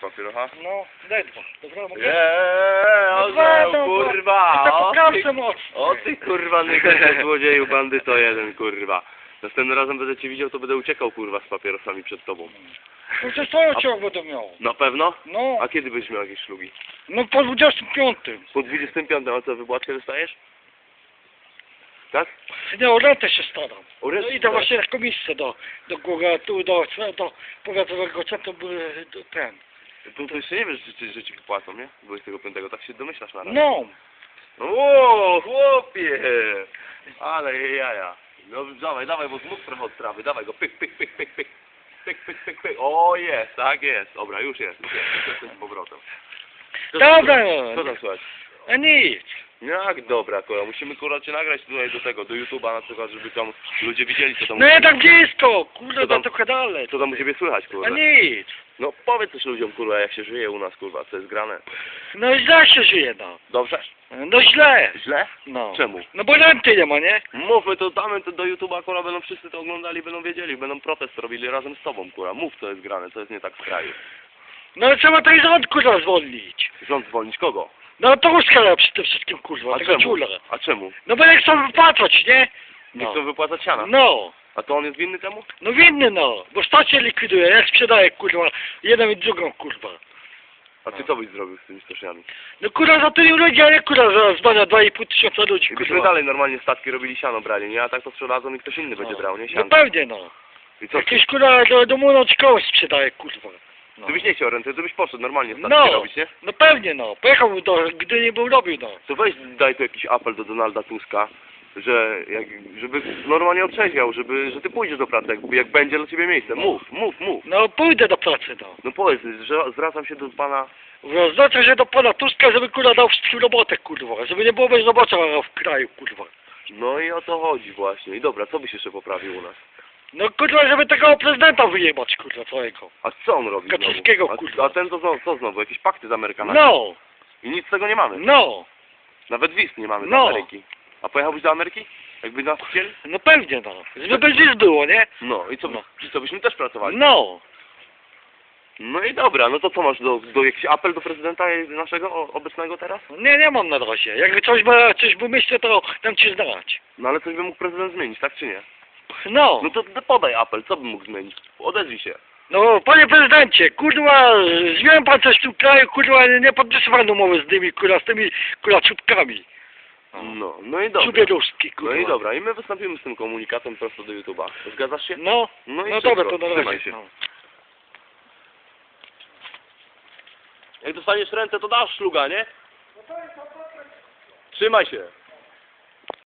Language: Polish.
co aha? No, daj dwa. Dobra, mogę? Eee, dwa, orzeł, kurwa! To O ty, mocno. o ty kurwa, nigdy złodzieju, bandyto jeden, kurwa. Następnym razem będę cię widział, to będę uciekał, kurwa, z papierosami przed tobą. No to co ciąg będę miał? Na pewno? No, A kiedy byś miał jakieś szlugi? no po 25. Po 25, a co, wypłatkę dostajesz? Tak? Nie, o rentę się staram. O No rentę idę starasz? właśnie na komisję do, do góry, tu do, do powiatowego centrum, do ten. To, to jeszcze nie wiesz, że, że ci wypłacą, nie? 25, tak się domyślasz na razie. No, O, chłopie! Ale jaja. No dawaj, dawaj, bo zmów trochę od trawy, dawaj go, pyk, pyk, pyk, pyk, pyk. Pyk, pyk, pyk, pyk. O, jest, tak jest. Dobra, już jest, już jest, jestem z powrotem. Co dobra, Co tam słychać? a nic. Jak dobra, kurwa, musimy kurwa cię nagrać tutaj do tego, do YouTube'a na przykład, żeby tam ludzie widzieli co tam, No ja tak blisko, kurde, Co tam- to trochę dalej. co tam u ciebie słychać, A kurwa. nic. No powiedz coś ludziom, kurwa, jak się żyje u nas, kurwa, co jest grane. No źle się żyje, no. Dobrze? No źle. Źle? No. Czemu? No bo renty nie ma, nie? Mówmy to, damy to do YouTube'a, kurwa, będą wszyscy to oglądali, będą wiedzieli, będą protest robili razem z tobą, kurwa. Mów, co jest grane, co jest nie tak w kraju. No ale trzeba tej rząd kurwa zwolnić. Rząd zwolnić kogo? No to Tuska przy tym wszystkim kurwa, A tego czemu? ciula. A czemu? No bo nie chcą wypłacać, nie? Nie No. chcą wypłacać siana. No. A to on jest winny temu? No winny no, bo stację likwiduje, jak sprzedaje kurwa, jedną i drugą kurwa. A ty co byś zrobił z tymi stoczniami? No kurwa za tymi ludzi, a nie kurwa za zbania 2,5 tysiąca ludzi Gdybyśmy kurwa. dalej normalnie statki robili siano brali, nie? A tak to sprzedadzą i ktoś inny będzie brał, nie? No Siano. pewnie no. I co? Jakieś kurwa do, do kogoś sprzedaje kurwa. No. Ty byś nie chciał renty, to byś poszedł normalnie No. robić, nie? no pewnie no, pojechał do, gdy nie był robił no. To weź daj tu jakiś apel do Donalda Tuska, że jak, żeby normalnie otrzeźwiał, żeby, że ty pójdziesz do pracy, jak, jak będzie dla ciebie miejsce. Mów, mów, mów. No pójdę do pracy no. No powiedz, że zwracam się do pana Znaczy, że do pana Tuska, żeby kurwa dał wszystkim robotę kurwa, żeby nie było bezrobocia w kraju kurwa. No i o to chodzi właśnie. I dobra, co byś jeszcze poprawił u nas? No kurwa, żeby tego prezydenta wyjebać kurwa całego. A co on robi Kaczyńskiego, znowu? kurwa. A, a ten to znowu, co znowu? Jakieś pakty z Amerykanami? No, I nic z tego nie mamy. no, Nawet wiz nie mamy No. z Ameryki. A pojechałbyś do Ameryki? Jakby nas chcieli? no pewnie no. Żeby nic było, nie? No i co, No. i co byśmy też pracowali? No. No i dobra, no to co masz do, do jakiś apel do prezydenta naszego o, obecnego teraz? Nie, nie mam na razie. Jak coś, by- coś wymyślę, to dam ci znać. No ale coś by mógł prezydent zmienić, tak czy nie? No, No to to podaj apel, co by mógł zmienić? Odezwij się. no panie prezydencie, kurwa, zmieniam pan coś w tym kraju, kurwa, nie podpisał pan umowy z tymi, kurwa, z tymi, kurwa, czubkami. No, no i dobra. Czubieruski, No kurwa. i dobra, i my wystąpimy z tym komunikatem prosto do YouTube'a. Zgadzasz się? No, No i no dobra, to na Trzymaj razie. się. No. Jak dostaniesz ręce, to dasz szluga, nie? Trzymaj się.